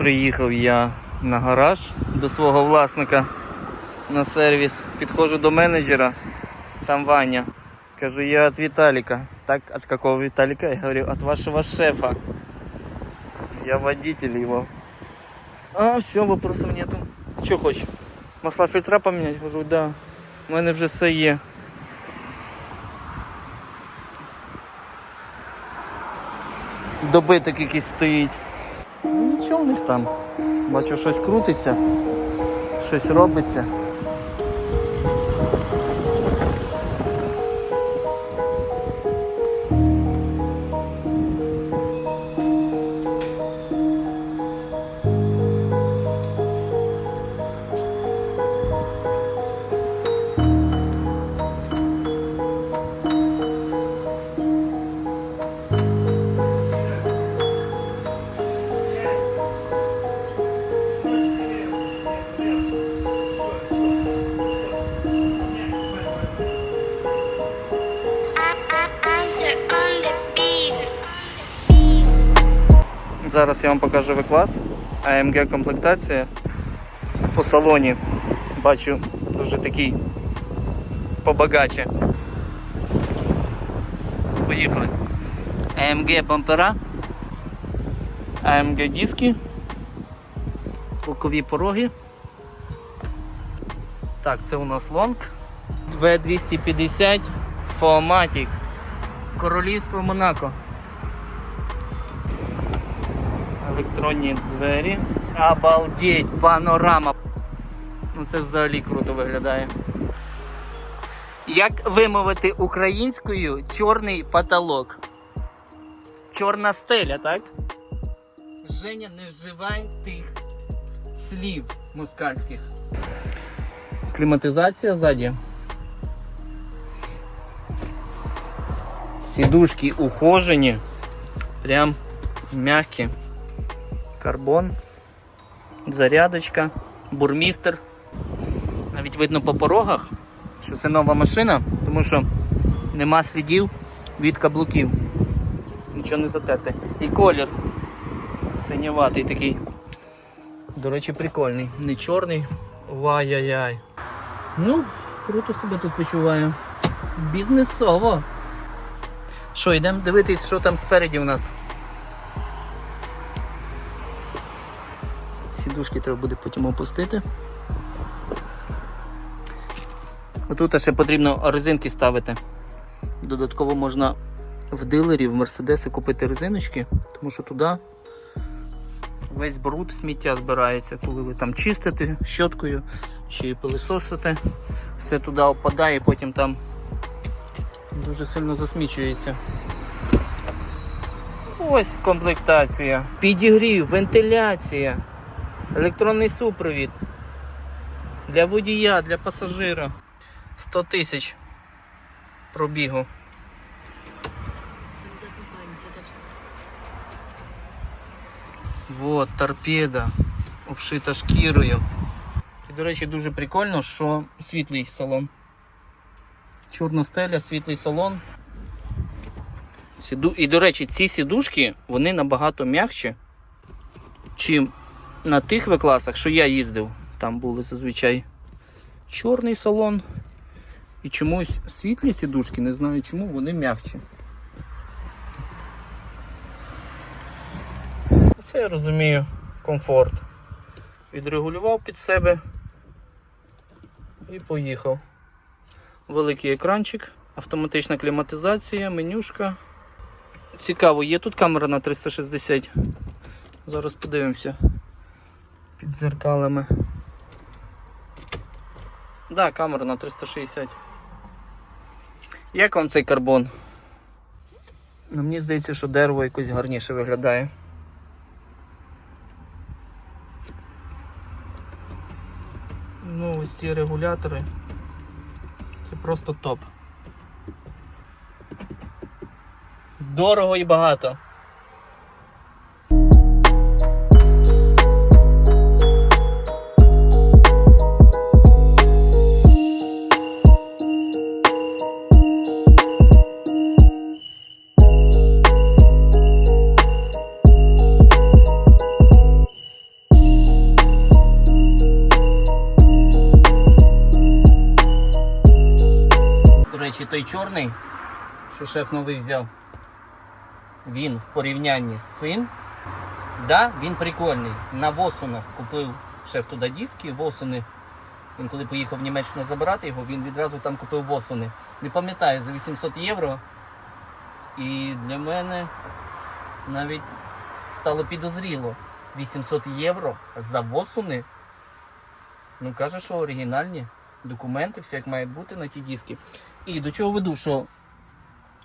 Приїхав я на гараж до свого власника на сервіс. Підходжу до менеджера, там Ваня. Кажу, я от Виталика. Так, от какого Виталика? Я говорю, от вашего шефа. Я водитель его. А, все, вопросов нету. Что хочешь? Масла фильтра поменять? Говорю, да. У мене вже все є. Добиток якийсь стоїть. Нічого в них там. Бачу, щось крутиться, щось робиться. Зараз я вам покажу V-клас, AMG комплектація. По салоні бачу дуже такий побагаче. Поїхали. AMG бампера, AMG диски, бокові пороги. Так, це у нас лонг. V250 Foamatic. Королівство Монако. Електронні двері. Обалдеть, панорама. Ну це взагалі круто виглядає. Як вимовити українською чорний потолок? Чорна стеля, так? Женя, не вживай тих слів москальських. Кліматизація ззаді. Сідушки ухожені. Прям мягкі. Карбон, зарядочка, бурмістер. Навіть видно по порогах, що це нова машина, тому що нема слідів від каблуків. Нічого не затерте. І колір синяватий такий. До речі, прикольний. Не чорний. Вай-яй-яй. Ну, круто себе тут почуваю. Бізнесово. Що, йдемо дивитись, що там спереді у нас. Сідушки треба буде потім опустити. Отут ще потрібно резинки ставити. Додатково можна в дилері, в Мерседеси купити резиночки, тому що туди весь бруд сміття збирається, коли ви там чистите щоткою чи пилисосите, все туди опадає потім там дуже сильно засмічується. Ось комплектація. Підігрів, вентиляція, електронний супровід. Для водія, для пасажира. 100 тисяч пробігу. Вот, торпеда, обшита шкірою. І, до речі, дуже прикольно, що світлий салон. Чорна стеля, світлий салон. І, до речі, ці сідушки вони набагато м'якші, чим на тих В-класах, що я їздив. Там були зазвичай чорний салон. І чомусь світлі сідушки, не знаю чому, вони м'якші. Це я розумію, комфорт. Відрегулював під себе і поїхав. Великий екранчик, автоматична кліматизація, менюшка. Цікаво, є тут камера на 360. Зараз подивимося під зеркалами. Так, да, камера на 360. Як вам цей карбон? Ну, мені здається, що дерево якось гарніше виглядає. Ну, ось ці регулятори. Це просто топ. Дорого і багато. Чорний, що шеф новий взяв, він в порівнянні з цим, да, він прикольний. На Восунах купив шеф туди диски, Восуни. Він коли поїхав в Німеччину забирати його, він відразу там купив Восуни. Не пам'ятаю, за 800 євро. І для мене навіть стало підозріло. 800 євро за Восуни. Ну, каже, що оригінальні документи, все як має бути на ті диски. І до чого веду, що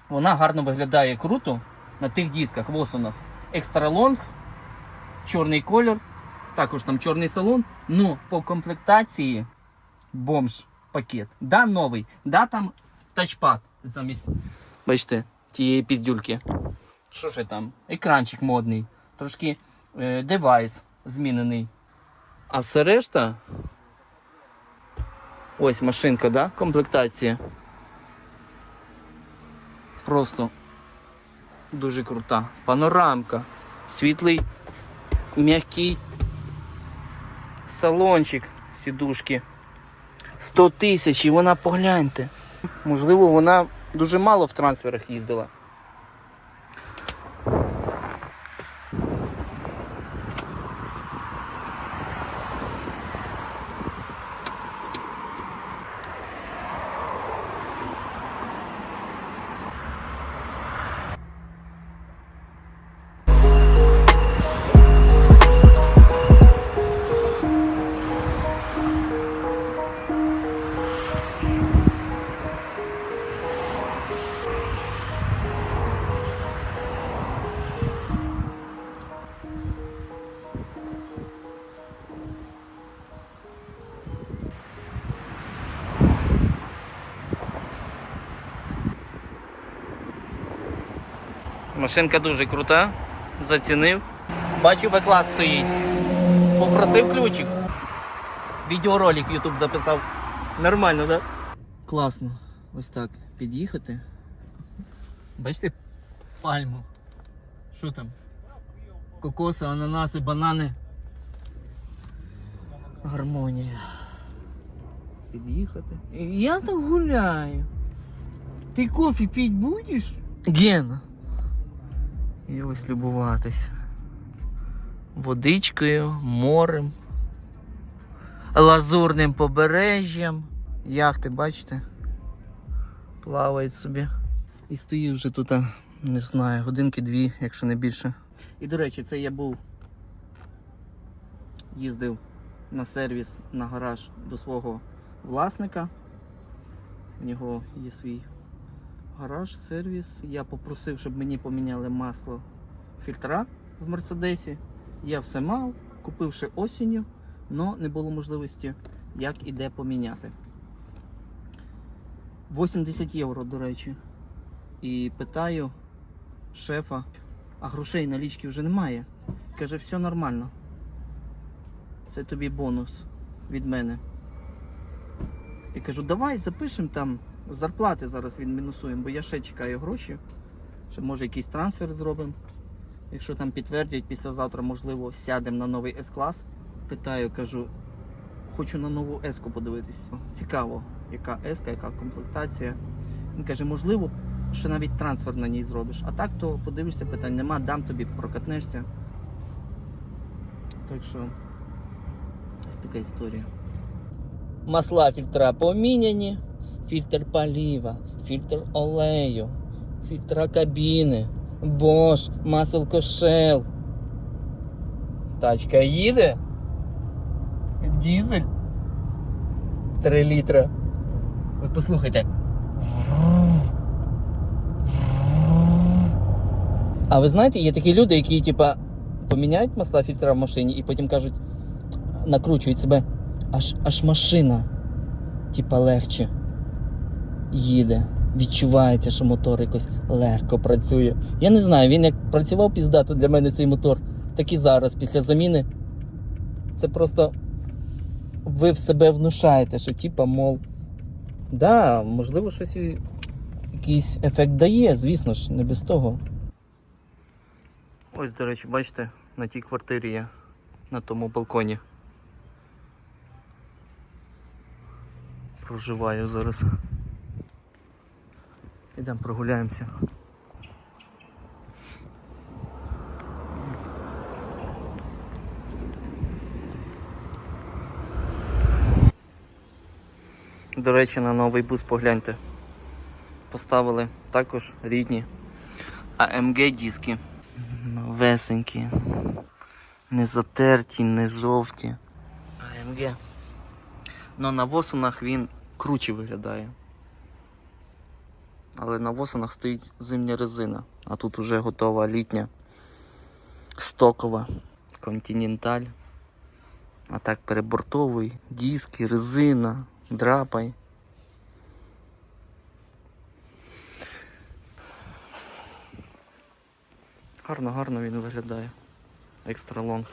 вона гарно виглядає круто на тих дисках, восунах. Екстра лонг, чорний кольор, також там чорний салон. Ну, по комплектації бомж пакет. Да, новий, да, там тачпад замість. Бачите, тієї піздюльки. Що ж там? Екранчик модний, трошки е, девайс змінений. А все решта. Ось машинка, да? Комплектація. Просто дуже крута. Панорамка. Світлий, м'який салончик, сідушки. 100 тисяч і вона погляньте. Можливо, вона дуже мало в трансферах їздила. Машинка дуже крута, зацінив. Бачу, В-клас стоїть. Попросив ключик. Відеоролик YouTube записав. Нормально, так? Да? Класно. Ось так. Під'їхати. Бачите пальму. Що там? Кокоси, ананаси, банани. Гармонія. Під'їхати. Я так гуляю. Ти кофе пить будеш? Гена. І ось любуватись. Водичкою, морем, лазурним побережжям. Яхти, бачите? Плавають собі. І стою вже тут, не знаю, годинки дві, якщо не більше. І до речі, це я був. Їздив на сервіс, на гараж до свого власника. У нього є свій гараж, сервіс. Я попросив, щоб мені поміняли масло фільтра в Мерседесі. Я все мав, купивши осінню, але не було можливості, як і де поміняти. 80 євро, до речі. І питаю шефа, а грошей налічки вже немає. Каже, все нормально. Це тобі бонус від мене. І кажу, давай запишемо там зарплати зараз відмінусуємо, бо я ще чекаю гроші. Ще може якийсь трансфер зробимо. Якщо там підтвердять, післязавтра, можливо, сядемо на новий С-клас. Питаю, кажу, хочу на нову С-ку подивитись. Цікаво, яка С-ка, яка комплектація. Він каже, можливо, ще навіть трансфер на ній зробиш. А так то подивишся, питань нема, дам тобі, прокатнешся. Так що ось така історія. Масла фільтра поміняні, фільтр паліва, фільтр олею, фільтра кабіни, Bosch, маселко Shell. Тачка їде. Дізель. 3 літра. Ви послухайте. А ви знаєте, є такі люди, які типа поміняють масла фільтра в машині і потім кажуть, накручують себе, аж, аж машина, типа легче їде. Відчувається, що мотор якось легко працює. Я не знаю, він як працював піздато для мене цей мотор, так і зараз, після заміни. Це просто ви в себе внушаєте, що типа, мов, да, можливо, щось і якийсь ефект дає, звісно ж, не без того. Ось, до речі, бачите, на тій квартирі я на тому балконі. Проживаю зараз. Ідемо прогуляємося. До речі, на новий бус погляньте. Поставили також рідні АМГ диски. Новесенькі. Не затерті, не жовті. АМГ. Ну на восунах він круче виглядає. Але на восунах стоїть зимня резина, а тут уже готова літня стокова континенталь. А так перебортовий, диски, резина, драпай. Гарно, гарно він виглядає. Екстра лонг.